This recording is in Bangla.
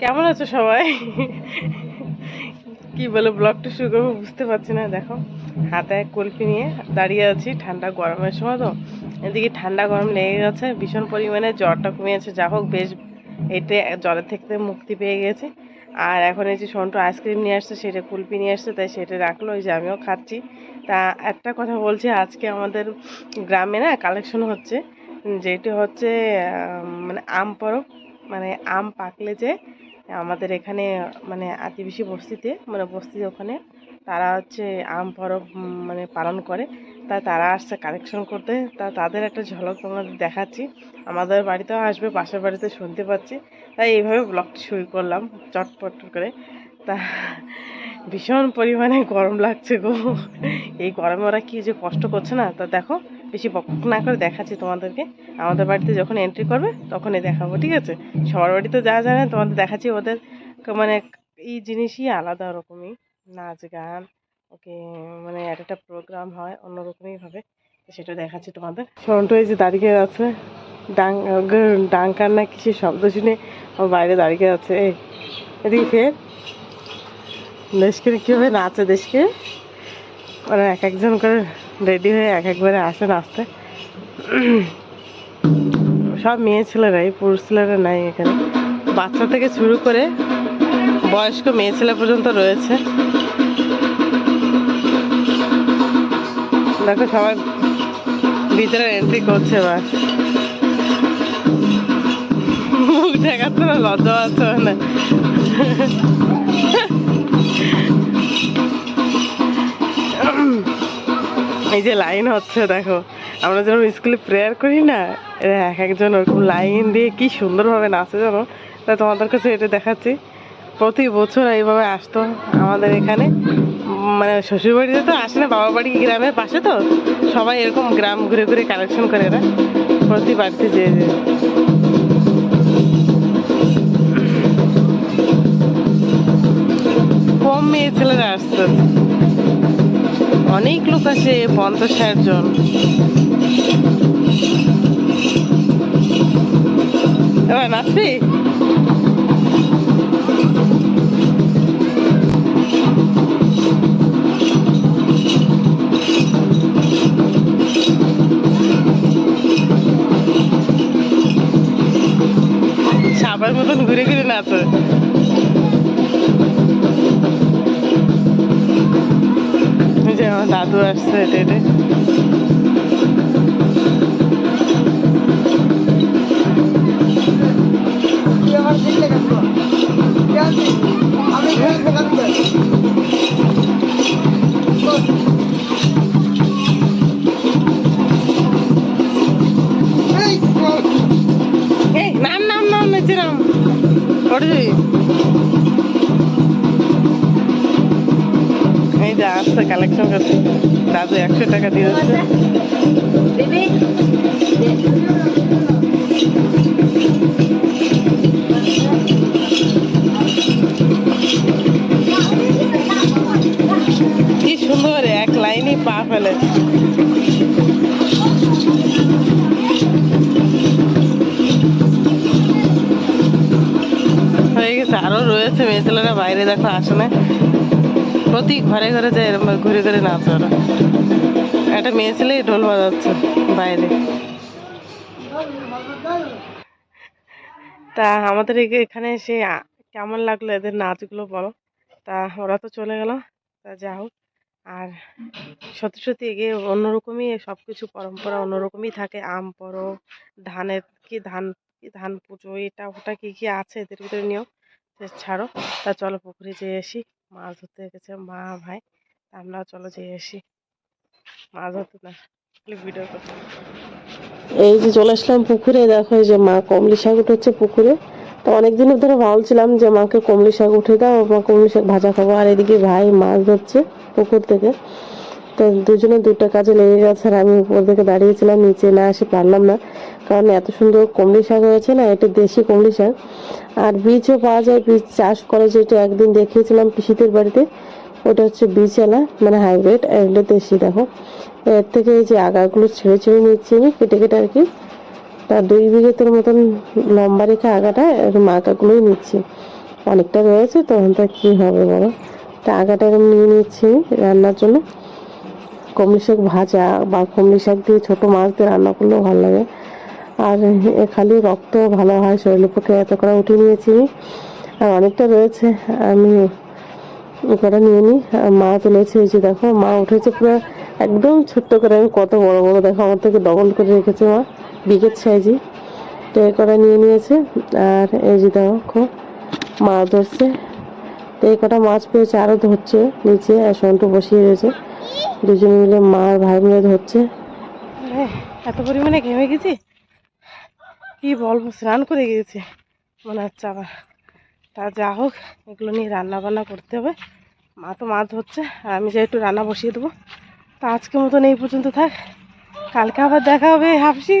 কেমন আছো সবাই? কি বলে, ব্লগটা শুরু করব বুঝতে পারছি না, দেখো। হাতে এক কুলফি নিয়ে দাঁড়িয়ে আছি, ঠান্ডা গরমের সময় তো। এদিকে ঠান্ডা গরম লেগে গেছে, ভীষণ পরিমাণে জ্বরটা কমিয়েছে। যা হোক, বেশ এতে জ্বরের থেকে মুক্তি পেয়ে গেছে। আর এখন এই যে সন্টু আইসক্রিম নিয়ে আসছে, সেটা কুলফি নিয়ে আসছে, তাই সেটা রাখল, ওই যে আমিও খাচ্ছি। তা একটা কথা বলছি, আজকে আমাদের গ্রামে না কালেকশন হচ্ছে, যেটি হচ্ছে মানে আম পরব মানে আম পাকলে যে আমাদের এখানে মানে আদিবাসী বস্তিতে মানে বস্তিতে ওখানে তারা হচ্ছে আম পরব মানে পালন করে। তা তারা আসছে কালেকশন করতে। তা তাদের একটা ঝলক তোমাদের দেখাচ্ছি। আমাদের বাড়িতেও আসবে, পাশের বাড়িতে শুনতে পাচ্ছি। তাই এইভাবে ব্লগটি শুরু করলাম, চটপট করে। তা ভীষণ পরিমাণে গরম লাগছে গো। এই গরমে ওরা কি যে কষ্ট করছে না? তা দেখো, বেশি বক না করে দেখাচ্ছি তোমাদেরকে। আমাদের বাড়িতে যখন এন্ট্রি করবে, তখনই দেখাবো, ঠিক আছে? সবার বাড়িতে যা জানে তোমাদের দেখাচ্ছি ওদের মানে এই জিনিসই আলাদা রকমই নাচ গান, ওকে মানে একটা একটা প্রোগ্রাম হয় অন্যরকমই ভাবে। সেটা দেখাচ্ছি তোমাদের। সন্টু এই যে দাঁড়িয়ে আছে, ডাং ডাঙ্কার না কিছু শব্দ শুনে বাইরে দাঁড়িয়ে আছে এদিকে ফের। দেশকে কীভাবে নাচে দেশকে। ওরা এক একজন করে রেডি হয়ে এক একবারে আসে নাচতে। সব মেয়ে ছেলেরাই, পুরুষ ছেলেরা নাই এখানে। বাচ্চা থেকে শুরু করে বয়স্ক মেয়ে ছেলে পর্যন্ত রয়েছে। দেখো সবাই ভিতরে এন্ট্রি করছে এবার। মুখ দেখাচ্ছে না, লজ্জা আছে মানে এই যে লাইন হচ্ছে, দেখো। আমরা যখন স্কুলে প্রেয়ার করি না এরা এক একজন ওরকম লাইন দিয়ে কি সুন্দরভাবে নাচে জানো? তাই তোমাদের কাছে এটা দেখাচ্ছি। প্রতি বছর এইভাবে আসতো আমাদের এখানে। মানে শ্বশুরবাড়িতে তো আসে না বাবা বাড়ি গ্রামের পাশে তো? সবাই এরকম গ্রাম ঘুরে ঘুরে কালেকশন করে এরা। প্রতি বাড়িতে যে যে। কম মেয়ে ছেলেরা আসতো। অনেক লোক আছে পঞ্চাশ ষাট জন। এবার নাচবি? সাবার মতন ঘুরে ঘুরে নাচে। দাদু আসছে হেঁটে হেঁটে যে আসছে কালেকশন করতে দাদু একশো টাকা দিয়ে দিচ্ছে। কি সুন্দর, এক লাইনই পা ফেলে। হয়ে গেছে, আরও রয়েছে, মেয়ে ছেলেরা বাইরে দেখো আসে না প্রতি ঘরে ঘরে যায় এরকম ঘুরে ঘুরে নাচে ওরা। একটা মেয়ে ছেলে ঢোল বাজাচ্ছে বাইরে। তা আমাদের এখানে এসে কেমন লাগল এদের নাচগুলো বলো? তা ওরা তো চলে গেল, তা যা হোক। আর সত্যি সত্যি এগিয়ে অন্যরকমই সব কিছু পরম্পরা অন্যরকমই থাকে। আম পরব ধানের কি ধান কি ধান পুজো, এটা ওটা কি কি আছে এদের ভিতরে নিয়ম ছাড়ো। তা চলো পুকুরে যেয়ে আসি। মাছ ধরতে গেছে, মা, ভাই, তা আমরাও চলো যেয়ে আসি। মাছ ধরতে না এই যে চলে আসলাম পুকুরে, দেখো এই যে মা কমলি শাক উঠেছে পুকুরে। তো অনেকদিন ধরে ভাবছিলাম যে মাকে কমলি শাক উঠে দাও, মা কমলি শাক ভাজা খাব। আর এদিকে ভাই মাছ ধরছে পুকুর থেকে। তো দুজনে দুটো কাজে লেগে গেছে, আর আমি উপর থেকে দাঁড়িয়েছিলাম, নিচে না এসে পারলাম না। কারণ এত সুন্দর কমলি শাক হয়েছে না, এটা দেশি কমলি শাক। আর বীজও পাওয়া যায়, বীজ চাষ করে যেটা একদিন দেখিয়েছিলাম পিসিদের বাড়িতে। ওটা হচ্ছে বীজওয়ালা মানে হাইব্রিড এগুলো দেশি, দেখো। এর থেকে এই যে আগাগুলো ছেড়ে ছেড়ে নিচ্ছি আমি, কেটে কেটে আর কি। তা দুই বিঘেতের মতন লম্বা রেখে আগাটা, এরকম আগাগুলোই নিচ্ছি। অনেকটা রয়েছে, তো তা কী হবে বলো? তা আগাটা এরকম নিয়ে নিচ্ছি রান্নার জন্য। কমলি শাক ভাজা বা কমলি শাক দিয়ে ছোটো মাছ দিয়ে রান্না করলেও ভালো লাগে। আর খালি রক্ত ভালো হয়, শরীরের পক্ষে এত করে উঠিয়ে নিয়েছি। আর অনেকটা রয়েছে, আমি কটা নিয়ে নিই। মা তুলেছে এই যে দেখো, মা উঠেছে পুরো একদম ছোট্ট করে, আমি কত বড় বড়, দেখো, আমার থেকে ডবল করে রেখেছে মা বিকেট সাইজি তো এ কটা নিয়ে নিয়েছে, আর এই যে দেখো, মা ধরছে। তো এই কটা মাছ পেয়েছে আরও ধরছে নিচে, আর সন্টু বসিয়ে রয়েছে। দুজন মিলে মা আর ভাই মিলে ধরছে। এত পরিমাণে ঘেমে গেছি? কি বলব, স্নান করে গিয়েছে। মনে হচ্ছে আবার। তা যা হোক, এগুলো নিয়ে রান্না বান্না করতে হবে। মা তো মাছ ধরছে, আর আমি যে একটু রান্না বসিয়ে দেবো। তা আজকে মতন এই পর্যন্ত থাক। কালকে আবার দেখা হবে। হাফসি